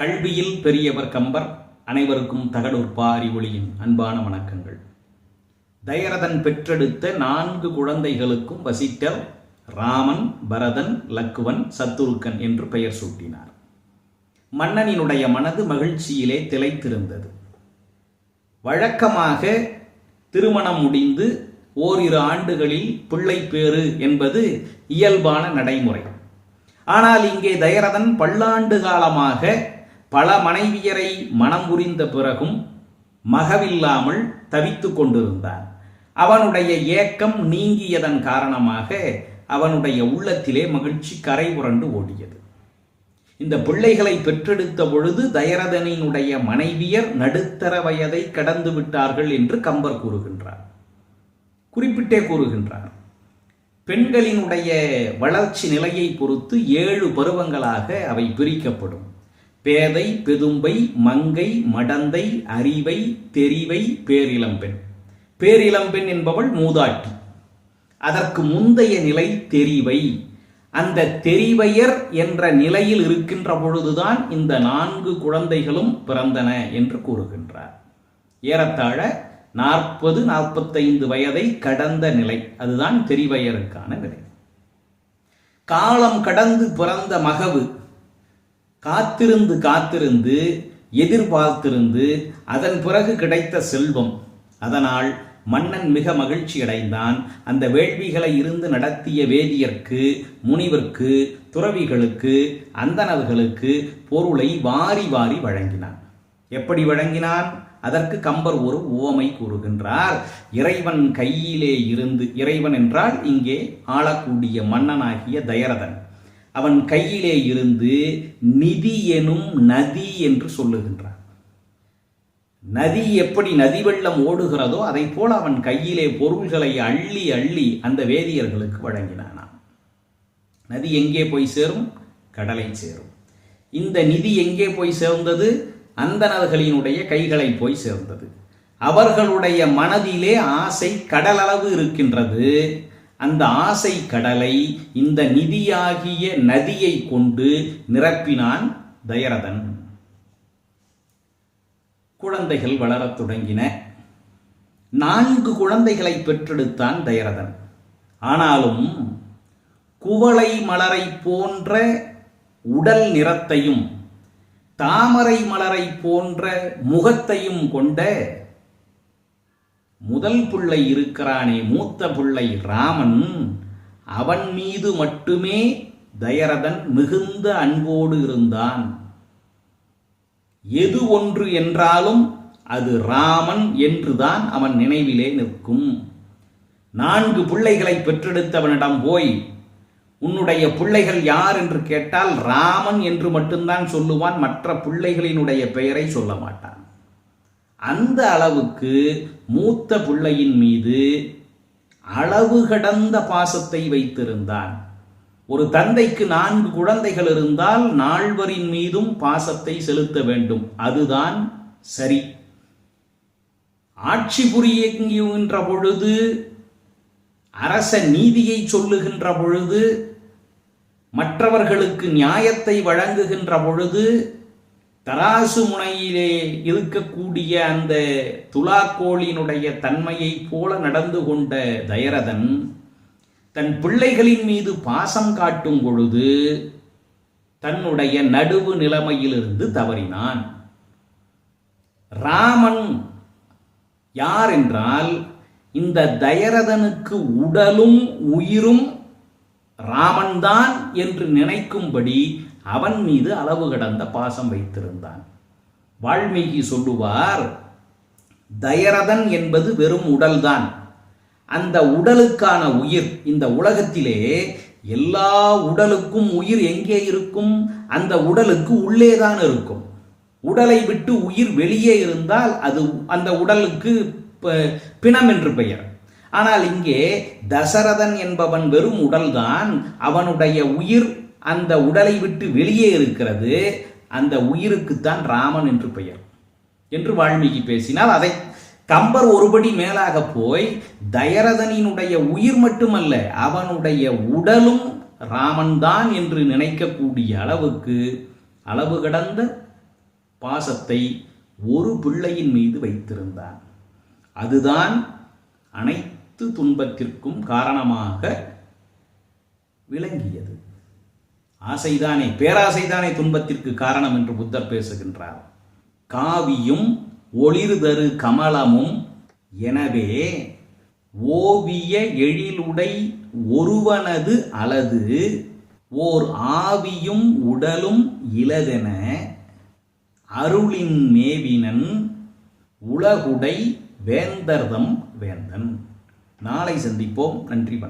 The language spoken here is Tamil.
கல்வியில் பெரியவர் கம்பர் அனைவருக்கும் தகடூர் பாரி ஒளியின் அன்பான வணக்கங்கள். தயரதன் பெற்றெடுத்த நான்கு குழந்தைகளுக்கும் வசிட்டர் ராமன் பரதன் லக்குவன் சத்துருக்கன் என்று பெயர் சூட்டினார். மன்னனினுடைய மனது மகிழ்ச்சியிலே திளைத்திருந்தது. வழக்கமாக திருமணம் முடிந்து ஓரிரு ஆண்டுகளில் பிள்ளை பேறு என்பது இயல்பான நடைமுறை. ஆனால் இங்கே தயரதன் பல்லாண்டு காலமாக பல மனைவியரை மனம் புரிந்த பிறகும் மகவில்லாமல் தவித்துக் கொண்டிருந்தான். அவனுடைய ஏக்கம் நீங்கியதன் காரணமாக அவனுடைய உள்ளத்திலே மகிழ்ச்சி கரை புரண்டு ஓடியது. இந்த பிள்ளைகளை பெற்றெடுத்த பொழுது தயரதனினுடைய மனைவியர் நடுத்தர வயதை கடந்து விட்டார்கள் என்று கம்பர் கூறுகின்றார். குறிப்பிட்டே கூறுகின்றார். பெண்களினுடைய வளர்ச்சி நிலையை பொறுத்து ஏழு பருவங்களாக அவை பிரிக்கப்படும். பேதை பெதும்பை மங்கை மடந்தை அறிவை தெரிவை பேரிளம்பெண் பேரிளம்பெண் என்பவள் மூதாட்டி. அதற்கு முந்தைய நிலை தெரிவை. அந்த தெரிவையர் என்ற நிலையில் இருக்கின்ற பொழுதுதான் இந்த நான்கு குழந்தைகளும் பிறந்தன என்று கூறுகின்றார். ஏறத்தாழ நாற்பது நாற்பத்தைந்து வயதை கடந்த நிலை. அதுதான் தெரிவையருக்கான நிலை. காலம் கடந்து பிறந்த மகவு. காத்திருந்து காத்திருந்து எதிர்பார்த்திருந்து அதன் பிறகு கிடைத்த செல்வம். அதனால் மன்னன் மிக மகிழ்ச்சி அடைந்தான் அந்த வேள்விகளை இருந்து நடத்திய வேதியர்க்கு முனிவர்க்கு துறவிகளுக்கு அந்தணர்களுக்கு பொருளை வாரி வாரி வழங்கினான். எப்படி வழங்கினான்? அதற்கு கம்பர் ஒரு உவமை கூறுகின்றார். இறைவன் கையிலே இருந்து இறைவன் என்றால் இங்கே ஆளக்கூடிய மன்னனாகிய தயரதன். அவன் கையிலே இருந்து நிதி எனும் நதி என்று சொல்லுகின்றான். நதி எப்படி நதி வெள்ளம் ஓடுகிறதோ அதை போல அவன் கையிலே பொருள்களை அள்ளி அள்ளி அந்த வேதியர்களுக்கு வழங்கினானாம். நதி எங்கே போய் சேரும்? கடலை சேரும். இந்த நிதி எங்கே போய் சேர்ந்தது? அந்தணர்களினுடைய கைகளை போய் சேர்ந்தது. அவர்களுடைய மனதிலே ஆசை கடலளவு இருக்கின்றது. அந்த ஆசை கடலை இந்த நிதியாகிய நதியை கொண்டு நிரப்பினான் தயரதன். குழந்தைகள் வளரத் தொடங்கின. நான்கு குழந்தைகளை பெற்றெடுத்தான் தயரதன். ஆனாலும் குவளை மலரை போன்ற உடல் நிறத்தையும் தாமரை மலரை போன்ற முகத்தையும் கொண்ட முதல் பிள்ளை இருக்கிறானே மூத்த பிள்ளை ராமன் அவன் மீது மட்டுமே தயரதன் மிகுந்த அன்போடு இருந்தான். எது ஒன்று என்றாலும் அது ராமன் என்றுதான் அவன் நினைவிலே நிற்கும். நான்கு பிள்ளைகளை பெற்றெடுத்தவனிடம் போய் உன்னுடைய பிள்ளைகள் யார்? என்று கேட்டால் ராமன் என்று மட்டும்தான் சொல்லுவான் மற்ற பிள்ளைகளினுடைய பெயரை சொல்ல மாட்டான். அந்த அளவுக்கு மூத்த பிள்ளையின் மீது அளவு கடந்த பாசத்தை வைத்திருந்தான். ஒரு தந்தைக்கு நான்கு குழந்தைகள் இருந்தால் நால்வரின் மீதும் பாசத்தை செலுத்த வேண்டும். அதுதான் சரி. ஆட்சி புரியுகின்ற பொழுது அரச நீதியை சொல்லுகின்ற பொழுது மற்றவர்களுக்கு நியாயத்தை வழங்குகின்ற பொழுது தராசு முனையிலே இருக்கக்கூடிய அந்த துலாக்கோளினுடைய தன்மையை போல நடந்து கொண்ட தயரதன் தன் பிள்ளைகளின் மீது பாசம் காட்டும் பொழுது தன்னுடைய நடுவு நிலைமையிலிருந்து தவறினான். ராமன் யார் என்றால் இந்த தயரதனுக்கு உடலும் உயிரும் ராமன்தான் என்று நினைக்கும்படி அவன் மீது அளவு கடந்த பாசம் வைத்திருந்தான். வால்மீகி சொல்லுவார் தயரதன் என்பது வெறும் உடல்தான். அந்த உடலுக்கான உயிர் இந்த உலகத்திலே எல்லா உடலுக்கும் உயிர் எங்கே இருக்கும்? அந்த உடலுக்கு உள்ளேதான் இருக்கும். உடலை விட்டு உயிர் வெளியே இருந்தால் அது அந்த உடலுக்கு பிணம் என்று பெயர். ஆனால் இங்கே தசரதன் என்பவன் வெறும் உடல்தான். அவனுடைய உயிர் அந்த உடலை விட்டு வெளியே இருக்கிறது அந்த உயிருக்குத்தான் ராமன் என்று பெயர். என்று வால்மீகி பேசினால் அதை கம்பர் ஒருபடி மேலாக போய் தயரதனினுடைய உயிர் மட்டுமல்ல அவனுடைய உடலும் ராமன்தான் என்று நினைக்கக்கூடிய அளவுக்கு அளவு கடந்த பாசத்தை ஒரு பிள்ளையின் மீது வைத்திருந்தான். அதுதான் அனைத்து துன்பத்திற்கும் காரணமாக விளங்கியது. ஆசைதானே பேராசைதானே துன்பத்திற்கு காரணம் என்று புத்தர் பேசுகின்றார். காவியும் ஒளிர்தரு கமலமும் எனவே ஓவிய எழிலுடை ஒருவனது அலது ஓர் ஆவியும் உடலும் இலதென அருளின் மேவினன் உலகுடை வேந்தர்தம் வேந்தன். நாளை சந்திப்போம். நன்றி வணக்கம்.